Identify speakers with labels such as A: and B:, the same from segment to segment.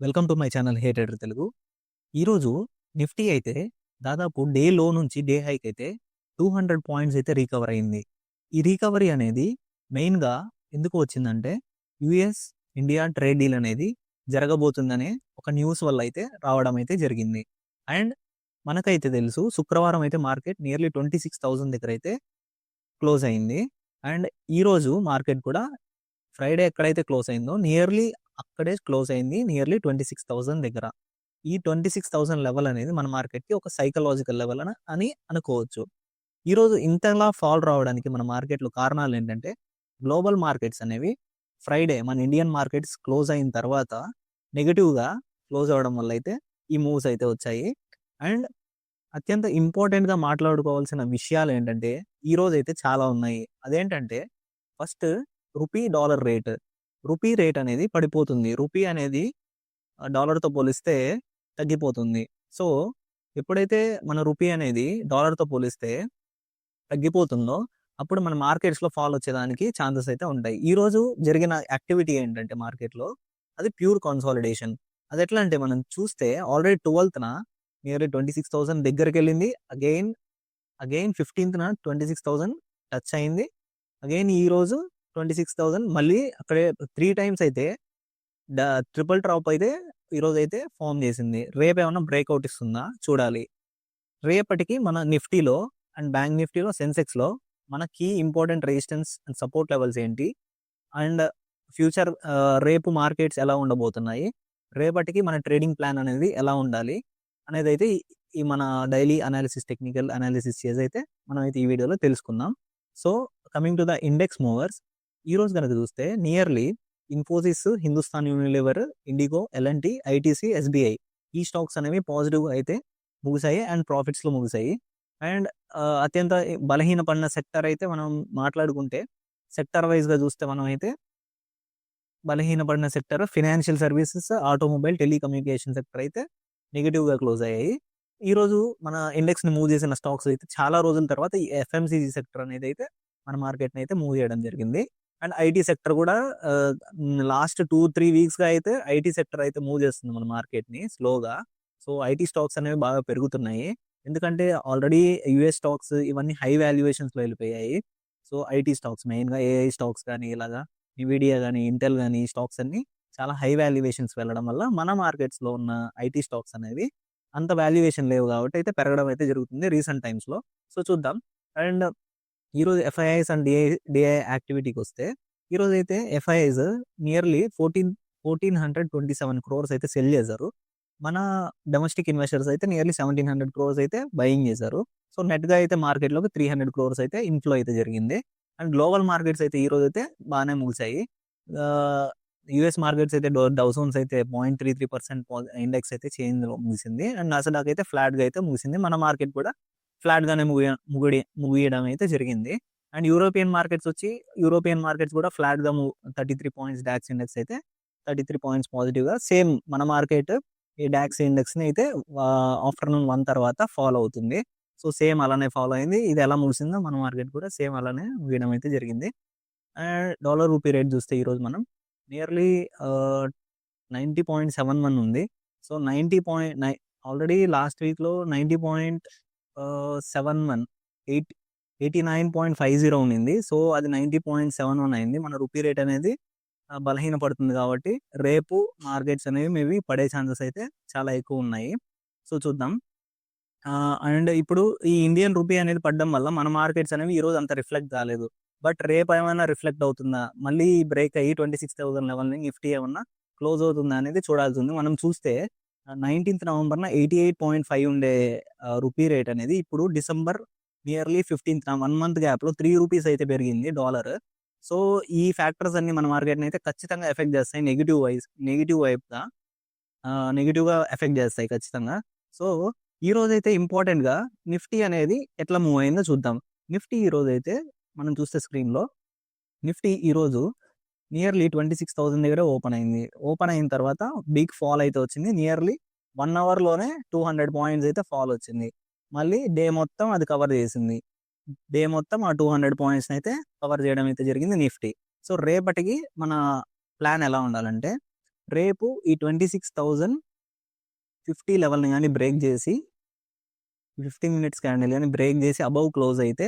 A: Welcome to my channel hated Telugu. ఈరోజు Nifty అయితే దాదాపు డే లో నుంచి డే హైక్ అయితే 200 పాయింట్స్ అయితే రీకవర్ అయింది. ఈ రికవరీ అనేది మెయిన్‌గా ఎందుకు వచ్చిందంటే యూఎస్, ఇండియా ట్రేడ్ డీల్ అనేది జరగబోతుందనే ఒక న్యూస్ వల్ల అయితే రావడం అయితే జరిగింది. అండ్ మనకైతే తెలుసు శుక్రవారం అయితే మార్కెట్ నియర్లీ 26,000 దగ్గర అయితే క్లోజ్ అయింది. అండ్ ఈరోజు మార్కెట్ కూడా ఫ్రైడే ఎక్కడైతే క్లోజ్ అయిందో నియర్లీ అక్కడే క్లోజ్ అయింది. నియర్లీ 26,000 దగ్గర. ఈ 26,000 లెవెల్ అనేది మన మార్కెట్‌కి ఒక సైకలాజికల్ లెవెల్ అని అని అనుకోవచ్చు. ఈరోజు ఇంతలా ఫాల్ రావడానికి మన మార్కెట్‌లో కారణాలు ఏంటంటే గ్లోబల్ మార్కెట్స్ అనేవి ఫ్రైడే మన ఇండియన్ మార్కెట్స్ క్లోజ్ అయిన తర్వాత నెగిటివ్గా క్లోజ్ అవ్వడం వల్ల అయితే ఈ మూవ్స్ అయితే వచ్చాయి. అండ్ అత్యంత ఇంపార్టెంట్‌గా మాట్లాడుకోవాల్సిన విషయాలు ఏంటంటే ఈరోజు అయితే చాలా ఉన్నాయి. అదేంటంటే first rupee, dollar rate. Rupee rate అనేది పడిపోతుంది. రూపీ అనేది డాలర్‌తో పోలిస్తే తగ్గిపోతుంది. సో, ఎప్పుడైతే మన రూపీ అనేది డాలర్‌తో పోలిస్తే తగ్గిపోతుందో అప్పుడు మన మార్కెట్స్‌లో ఫాల్ వచ్చేదానికి ఛాన్సెస్ అయితే ఉంటాయి. ఈరోజు జరిగిన యాక్టివిటీ ఏంటంటే మార్కెట్‌లో అది ప్యూర్ కన్సాలిడేషన్. అది ఎట్లా అంటే మనం చూస్తే ఆల్రెడీ 12థ్‌న నియర్లీ 26,000 దగ్గరికెళ్ళింది. అగైన్, అగైన్ 15థ్‌న 26,000 టచ్ అయింది. అగైన్ ఈరోజు 26,000 మళ్ళీ అక్కడే త్రీ టైమ్స్ అయితే ట్రిపుల్ డ్రాప్ అయితే ఈరోజైతే ఫార్మ్ చేసింది. రేపు ఏమైనా బ్రేక్అవుట్ ఇస్తుందా చూడాలి. రేపటికి మన నిఫ్టీలో అండ్ బ్యాంక్ నిఫ్టీలో, సెన్సెక్స్‌లో మన key important resistance and support levels ఏంటి? అండ్ ఫ్యూచర్ రేపు మార్కెట్స్ ఎలా ఉండబోతున్నాయి? రేపటికి మన ట్రేడింగ్ ప్లాన్ అనేది ఎలా ఉండాలి? అనేది అయితే ఈ మన డైలీ అనాలిసిస్, టెక్నికల్ అనాలిసిస్ చేసి అయితే మనం అయితే ఈ వీడియోలో తెలుసుకుందాం. So, coming to the index movers ఈరోజు గనక చూస్తే nearly Infosys, Hindustan Unilever, IndiGo, L and T, ITC, SBI ఈ స్టాక్స్ అనేవి పాజిటివ్ అయితే ముగిసాయి అండ్ ప్రాఫిట్స్‌లో ముగిసాయి. అండ్ అత్యంత అత్యంత బలహీనపడిన సెక్టార్ అయితే మనం మాట్లాడుకుంటే సెక్టార్ వైజ్గా చూస్తే మనం అయితే బలహీనపడిన sector financial services, automobile, telecommunication sector అయితే నెగిటివ్గా క్లోజ్ అయ్యాయి. ఈరోజు మన ఇండెక్స్‌ని మూవ్ చేసిన స్టాక్స్ అయితే చాలా రోజుల తర్వాత ఈ ఎఫ్ఎంసీజీ సెక్టర్ అనేది అయితే మన మార్కెట్‌ని అయితే మూవ్ చేయడం జరిగింది. అండ్ ఐటీ సెక్టర్ కూడా లాస్ట్ 2, 3 వీక్స్‌గా అయితే ఐటీ సెక్టర్ అయితే మూవ్ చేస్తుంది మన మార్కెట్‌ని స్లోగా. సో, ఐటీ స్టాక్స్ అనేవి బాగా పెరుగుతున్నాయి. ఎందుకంటే ఆల్రెడీ యుఎస్ స్టాక్స్ ఇవన్నీ హై వాల్యుయేషన్స్‌లో వెళ్ళిపోయాయి. సో, ఐటీ స్టాక్స్ మెయిన్‌గా ఏఐ స్టాక్స్ కానీ ఇలాగా నివిడియా కానీ ఇంటెల్ కానీ స్టాక్స్ అన్నీ చాలా హై వాల్యుయేషన్స్ వెళ్ళడం వల్ల మన మార్కెట్స్‌లో ఉన్న ఐటీ స్టాక్స్ అనేవి అంత వాల్యుయేషన్ లేవు కాబట్టి అయితే పెరగడం అయితే జరుగుతుంది రీసెంట్ టైమ్స్‌లో. సో, చూద్దాం. అండ్ ఈరోజు ఎఫ్ఐఐస్ అండ్ డిఐ డిఐ యాక్టివిటీకొస్తే ఈరోజైతే ఎఫ్ఐఐస్ నియర్లీ 14 1,427 క్రోర్స్ అయితే సెల్ చేశారు. మన డొమెస్టిక్ ఇన్వెస్టర్స్ అయితే నియర్లీ 1,700 క్రోర్స్ అయితే బయింగ్ చేశారు. సో, నెట్‌గా అయితే మార్కెట్‌లోకి 300 క్రోర్స్ అయితే ఇన్‌ఫ్లో అయితే జరిగింది. అండ్ గ్లోబల్ మార్కెట్స్ అయితే ఈరోజు అయితే ముగిసాయి. ముగిశాయి యూఎస్ మార్కెట్స్ అయితే డౌ డౌ జోన్స్ అయితే 0.33% పాజ్ ఇండెక్స్ అయితే చేంజ్ ముగిసింది. అండ్ అసలు అయితే ఫ్లాట్‌గా అయితే ముగిసింది. మన మార్కెట్ కూడా ఫ్లాట్‌గానే ముగియ ముగిడి ముగియడం అయితే జరిగింది. అండ్ యూరోపియన్ మార్కెట్స్ వచ్చి యూరోపియన్ మార్కెట్స్ కూడా ఫ్లాట్‌గా ము 33 పాయింట్స్ డాక్స్ ఇండెక్స్ అయితే 33 పాయింట్స్ పాజిటివ్‌గా సేమ్ మన మార్కెట్ ఈ డాక్స్ ఇండెక్స్‌ని అయితే ఆఫ్టర్‌నూన్ వన్ తర్వాత ఫాలో అవుతుంది. సో, సేమ్ అలానే ఫాలో అయింది. ఇది ఎలా ముగిసిందో మన మార్కెట్ కూడా సేమ్ అలానే ముగియడం అయితే జరిగింది. అండ్ డాలర్ రూపీ రేట్ చూస్తే ఈరోజు మనం nearly ninety point seven one ఉంది. సో, 90 పాయింట్ నై ఆల్రెడీ లాస్ట్ వీక్‌లో 90 పాయింట్ సెవెన్ వన్ ఎయిట్ 89.50 ఉండింది. సో, అది 90.71 అయింది. మన రూపీ రేట్ అనేది బలహీన పడుతుంది కాబట్టి రేపు మార్కెట్స్ అనేవి మేబీ పడే ఛాన్సెస్ అయితే చాలా ఎక్కువ ఉన్నాయి సో, చూద్దాం. అండ్ ఇప్పుడు ఈ ఇండియన్ రూపీ అనేది పడడం వల్ల మన మార్కెట్స్ అనేవి ఈరోజు అంత రిఫ్లెక్ట్ కాలేదు. బట్ రేపు ఏమైనా రిఫ్లెక్ట్ అవుతుందా? మళ్ళీ బ్రేక్ అయ్యి 26,000 లెవెల్‌ని నిఫ్టీ ఏమన్నా క్లోజ్ అవుతుందా అనేది చూడాల్సి ఉంది మనం చూస్తే నైన్టీన్త్ నవంబర్న ఎయిటీ ఎయిట్ పాయింట్ ఫైవ్ ఉండే రూపీ రేట్ అనేది ఇప్పుడు డిసెంబర్ నియర్లీ 15థ్‌న 1 మంత్ గ్యాప్‌లో త్రీ రూపీస్ అయితే పెరిగింది డాలర్. సో, ఈ ఫ్యాక్టర్స్ అన్ని మన మార్కెట్‌ని అయితే ఖచ్చితంగా ఎఫెక్ట్ చేస్తాయి. నెగిటివ్ వైస్ నెగిటివ్ వైపుగా నెగిటివ్గా ఎఫెక్ట్ చేస్తాయి ఖచ్చితంగా. సో, ఈ రోజైతే ఇంపార్టెంట్‌గా నిఫ్టీ అనేది ఎట్లా మూవ్ అయిందో చూద్దాం. నిఫ్టీ ఈరోజైతే మనం చూస్తే స్క్రీన్‌లో నిఫ్టీ ఈరోజు నియర్లీ ట్వంటీ సిక్స్ థౌసండ్ దగ్గర ఓపెన్ అయింది. ఓపెన్ అయిన తర్వాత బిగ్ ఫాల్ అయితే వచ్చింది. నియర్లీ వన్ అవర్‌లోనే 200 పాయింట్స్ అయితే ఫాల్ వచ్చింది. మళ్ళీ డే మొత్తం అది కవర్ చేసింది. డే మొత్తం ఆ 200 పాయింట్స్‌ని అయితే కవర్ చేయడం అయితే జరిగింది నిఫ్టీ. సో, రేపటికి మన ప్లాన్ ఎలా ఉండాలంటే రేపు ఈ ట్వంటీ సిక్స్ థౌజండ్ ఫిఫ్టీ లెవెల్ని కానీ బ్రేక్ చేసి ఫిఫ్టీ మినిట్స్ క్యాండిల్ కానీ బ్రేక్ చేసి అబౌవ్ క్లోజ్ అయితే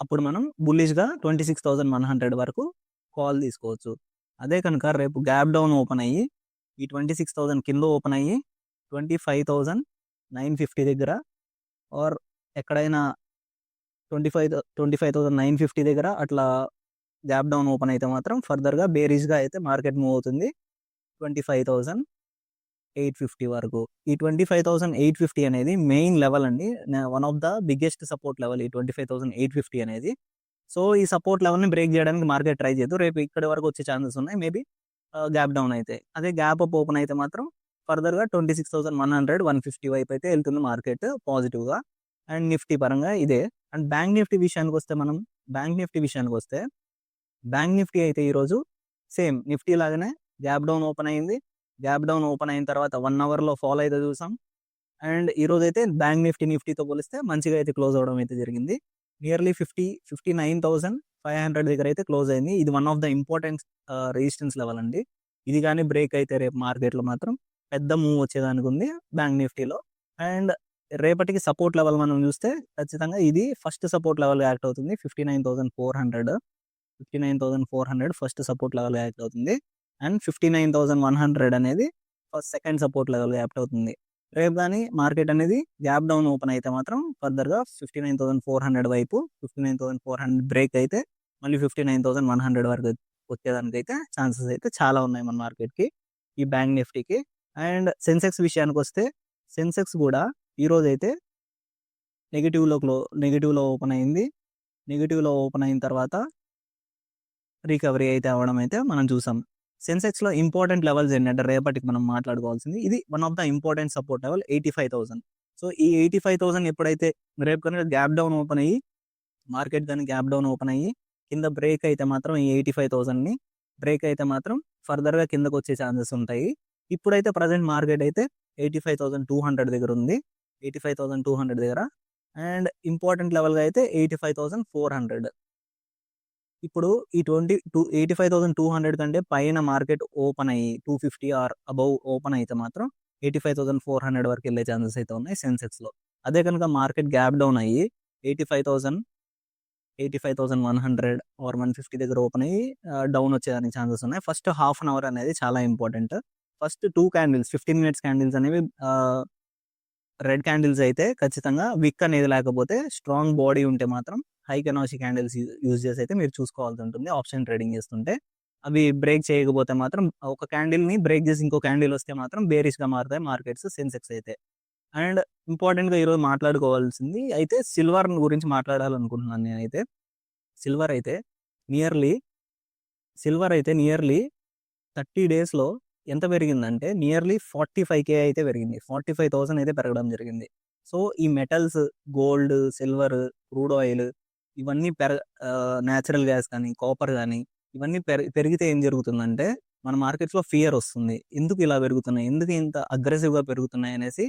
A: అప్పుడు మనం బుల్లిష్గా twenty six thousand one hundred వరకు కాల్ తీసుకోవచ్చు. అదే కనుక రేపు గ్యాప్ డౌన్ ఓపెన్ అయ్యి ఈ ట్వంటీ సిక్స్ థౌజండ్ కింద ఓపెన్ అయ్యి twenty five thousand nine fifty దగ్గర ఆర్ ఎక్కడైనా twenty five twenty five thousand nine fifty దగ్గర అట్లా గ్యాప్ డౌన్ ఓపెన్ అయితే మాత్రం ఫర్దర్గా బేరీస్గా అయితే మార్కెట్ మూవ్ అవుతుంది. Twenty five thousand eight fifty వరకు. ఈ twenty five thousand eight fifty అనేది మెయిన్ లెవెల్ అండి. One of the biggest support level ఈ twenty five thousand eight fifty అనేది. సో ఈ సపోర్ట్ లెవెల్ని బ్రేక్ చేయడానికి మార్కెట్ ట్రై చేయదు రేపు ఇక్కడి వరకు వచ్చే ఛాన్సెస్ ఉన్నాయి. మేబీ గ్యాప్ డౌన్ అయితే. అదే గ్యాప్ అప్ ఓపెన్ అయితే మాత్రం ఫర్దర్గా twenty six thousand one hundred one fifty వైపు అయితే వెళ్తుంది మార్కెట్ పాజిటివ్గా. అండ్ నిఫ్టీ పరంగా ఇదే. అండ్ బ్యాంక్ నిఫ్టీ విషయానికి వస్తే మనం బ్యాంక్ నిఫ్టీ విషయానికి వస్తే బ్యాంక్ నిఫ్టీ అయితే ఈరోజు సేమ్ నిఫ్టీ లాగానే గ్యాప్ డౌన్ ఓపెన్ అయింది. గ్యాప్ డౌన్ ఓపెన్ అయిన తర్వాత వన్ అవర్లో ఫాలో అయితే చూసాం. అండ్ ఈరోజు అయితే బ్యాంక్ నిఫ్టీ నిఫ్టీతో పోలిస్తే మంచిగా అయితే క్లోజ్ అవడం అయితే జరిగింది. Nearly fifty fifty nine thousand five hundred దగ్గర అయితే క్లోజ్ అయింది. ఇది one of the important resistance level అండి. ఇది కానీ బ్రేక్ అయితే రేపు మార్కెట్లో మాత్రం పెద్ద మూవ్ వచ్చేదానికి ఉంది బ్యాంక్ నిఫ్టీలో అండ్ రేపటికి సపోర్ట్ లెవెల్ మనం చూస్తే ఖచ్చితంగా ఇది ఫస్ట్ సపోర్ట్ లెవెల్ యాక్ట్ అవుతుంది. Fifty nine thousand four hundred fifty nine thousand four hundred first support level act అవుతుంది. And fifty nine thousand one hundred అనేది first second support level act అవుతుంది. రేపు కానీ మార్కెట్ అనేది గ్యాప్ డౌన్ ఓపెన్ అయితే మాత్రం ఫర్దర్గా fifty nine thousand four hundred వైపు fifty nine thousand four hundred break అయితే మళ్ళీ fifty nine thousand one hundred వరకు వచ్చేదానికి అయితే ఛాన్సెస్ అయితే చాలా ఉన్నాయి మన మార్కెట్కి ఈ బ్యాంక్ నిఫ్టీకి. అండ్ సెన్సెక్స్ విషయానికి వస్తే సెన్సెక్స్ కూడా ఈరోజు అయితే నెగిటివ్లో క్లో నెగిటివ్లో ఓపెన్ అయింది. నెగిటివ్లో ఓపెన్ అయిన తర్వాత రికవరీ అయితే అవ్వడం అయితే మనం చూసాం. సెన్సెక్స్లో ఇంపార్టెంట్ లెవెల్స్ ఏంటంటే రేపటికి మనం మాట్లాడుకోవాల్సింది ఇది one of the important support level eighty five thousand. So ఈ ఎయిటీ ఫైవ్ థౌసండ్ ఎప్పుడైతే రేపు కనుక గ్యాప్ డౌన్ ఓపెన్ అయ్యి మార్కెట్ కానీ గ్యాప్ డౌన్ ఓపెన్ అయ్యి కింద బ్రేక్ అయితే మాత్రం ఈ ఎయిటీ ఫైవ్ థౌసండ్ని బ్రేక్ అయితే మాత్రం ఫర్దర్గా కిందకు వచ్చే ఛాన్సెస్ ఉంటాయి. ఇప్పుడైతే ప్రజెంట్ మార్కెట్ అయితే eighty five thousand two hundred దగ్గర ఉంది. Eighty five thousand two hundred దగ్గర. అండ్ ఇంపార్టెంట్ లెవెల్గా అయితే eighty five thousand four hundred. ఇప్పుడు ఈ twenty two eighty five thousand two hundred కంటే పైన మార్కెట్ ఓపెన్ అయ్యి two fifty or above open అయితే మాత్రం eighty five thousand four hundred వరకు వెళ్ళే ఛాన్సెస్ అయితే ఉన్నాయి సెన్సెక్స్లో. అదే కనుక మార్కెట్ గ్యాప్ డౌన్ అయ్యి eighty five thousand eighty five thousand one hundred or one fifty దగ్గర ఓపెన్ అయ్యి డౌన్ వచ్చేదానికి ఛాన్సెస్ ఉన్నాయి. ఫస్ట్ హాఫ్ అన్ అవర్ అనేది చాలా important. First two candles fifteen minutes candles అనేవి రెడ్ క్యాండిల్స్ అయితే ఖచ్చితంగా విక్ అనేది లేకపోతే స్ట్రాంగ్ బాడీ ఉంటే మాత్రం హై క్యాండిల్స్ యూజ్ చేసి అయితే మీరు చూసుకోవాల్సి ఉంటుంది. ఆప్షన్ ట్రేడింగ్ చేస్తుంటే అవి బ్రేక్ చేయకపోతే మాత్రం ఒక క్యాండిల్ని బ్రేక్ చేసి ఇంకో క్యాండిల్ వస్తే మాత్రం బేరిష్గా మారుతాయి. మార్కెట్స్ సెన్సెక్స్ అయితే. అండ్ ఇంపార్టెంట్గా ఈరోజు మాట్లాడుకోవాల్సింది అయితే సిల్వర్ గురించి మాట్లాడాలనుకుంటున్నాను నేనైతే. సిల్వర్ అయితే నియర్లీ సిల్వర్ అయితే నియర్లీ థర్టీ డేస్లో ఎంత పెరిగిందంటే నియర్లీ ఫార్టీ ఫైవ్ కే అయితే పెరిగింది. ఫార్టీ ఫైవ్ థౌసండ్ అయితే పెరగడం జరిగింది. సో ఈ metals gold silver crude oil ఇవన్నీ పెర న్యాచురల్ గ్యాస్ కానీ కాపర్ కానీ ఇవన్నీ పెరిగితే ఏం జరుగుతుందంటే మన మార్కెట్స్లో ఫియర్ వస్తుంది. ఎందుకు ఇలా పెరుగుతున్నాయి? ఎందుకు ఇంత అగ్రెసివ్గా పెరుగుతున్నాయి? అనేసి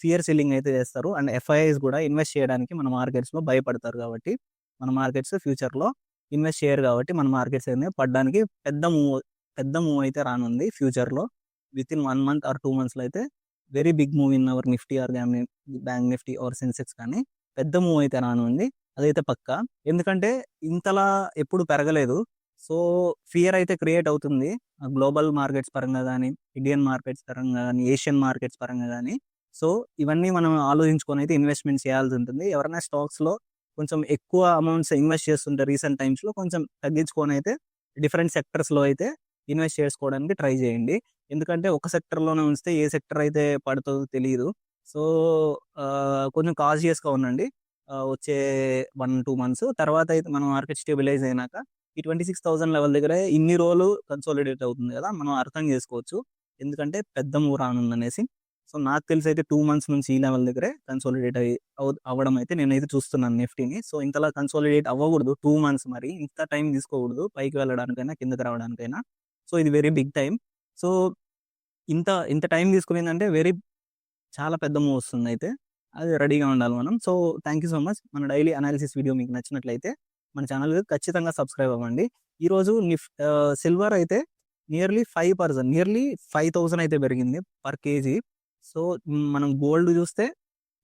A: ఫియర్ సెల్లింగ్ అయితే చేస్తారు. అండ్ ఎఫ్ఐఐస్ కూడా ఇన్వెస్ట్ చేయడానికి మన మార్కెట్స్లో భయపడతారు కాబట్టి మన మార్కెట్స్ ఫ్యూచర్లో ఇన్వెస్ట్ చేయరు కాబట్టి మన మార్కెట్స్ అనేది పడడానికి పెద్ద మూవ్ పెద్ద మూవ్ అయితే రానుంది ఫ్యూచర్లో with in one month or two మంత్స్లో అయితే very big move in our Nifty or bank Nifty or Sensex కానీ పెద్ద మూవ్ అయితే రానుంది. అదైతే పక్క. ఎందుకంటే ఇంతలా ఎప్పుడు పెరగలేదు. సో ఫియర్ అయితే క్రియేట్ అవుతుంది. గ్లోబల్ మార్కెట్స్ పరంగా కానీ ఇండియన్ మార్కెట్స్ పరంగా కానీ ఏషియన్ మార్కెట్స్ పరంగా కానీ సో ఇవన్నీ మనం ఆలోచించుకొని అయితే ఇన్వెస్ట్మెంట్ చేయాల్సి ఉంటుంది. ఎవరైనా స్టాక్స్లో కొంచెం ఎక్కువ అమౌంట్స్ ఇన్వెస్ట్ చేస్తుంటే రీసెంట్ టైమ్స్లో కొంచెం తగ్గించుకొని అయితే డిఫరెంట్ సెక్టర్స్లో అయితే ఇన్వెస్ట్ చేసుకోవడానికి ట్రై చేయండి. ఎందుకంటే ఒక సెక్టర్లోనే ఉంచితే ఏ సెక్టర్ అయితే పడుతుందో తెలియదు సో కొంచెం కాజియస్గా ఉండండి. వచ్చే వన్ టూ మంత్స్. తర్వాత అయితే మనం మార్కెట్ స్టెబిలైజ్ అయినాక ఈ ట్వంటీ సిక్స్ థౌసండ్ లెవెల్ దగ్గర ఇన్ని రోజులు కన్సోలిడేట్ అవుతుంది కదా మనం అర్థం చేసుకోవచ్చు. ఎందుకంటే పెద్ద మూవ్ రానుందనేసి సో నాకు తెలిసి అయితే టూ మంత్స్ నుంచి ఈ లెవెల్ దగ్గరే కన్సోలిడేట్ అయ్యి అవ్వడం అయితే నేనైతే చూస్తున్నాను నిఫ్టీని. సో ఇంతలా కన్సోలిడేట్ అవ్వకూడదు. టూ మంత్స్ మరి ఇంత టైం తీసుకోకూడదు. పైకి వెళ్ళడానికైనా కిందకి రావడానికైనా. సో ఇది వెరీ బిగ్ టైం. సో ఇంత ఇంత టైం తీసుకునేందంటే వెరీ చాలా పెద్ద మూవ్ వస్తుంది అయితే. అది రెడీగా ఉండాలి మనం. So thank you so much మన డైలీ అనాలిసిస్ వీడియో మీకు నచ్చినట్లయితే మన ఛానల్ ఖచ్చితంగా సబ్స్క్రైబ్ అవ్వండి. ఈరోజు నిఫ్ సిల్వర్ అయితే nearly five percent nearly five thousand అయితే పెరిగింది పర్ కేజీ. సో మనం గోల్డ్ చూస్తే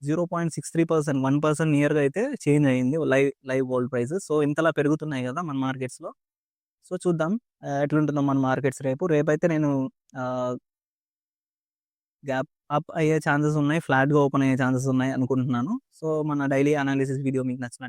A: zero point six three percent one percent నియర్గా అయితే చేంజ్ అయ్యింది live live gold price. So ఇంతలా పెరుగుతున్నాయి కదా మన మార్కెట్స్లో. సో చూద్దాం ఎట్లుంటుందో మన మార్కెట్స్ రేపు. రేపు అయితే నేను గ్యాప్ అప్ అయ్యే ఛాన్సెస్ ఉన్నాయి ఫ్లాట్గా ఓపెన్ అయ్యే ఛాన్సెస్ ఉన్నాయి అనుకుంటున్నాను. సో మన డైలీ అనాలిసిస్ వీడియో మీకు నచ్చినట్టు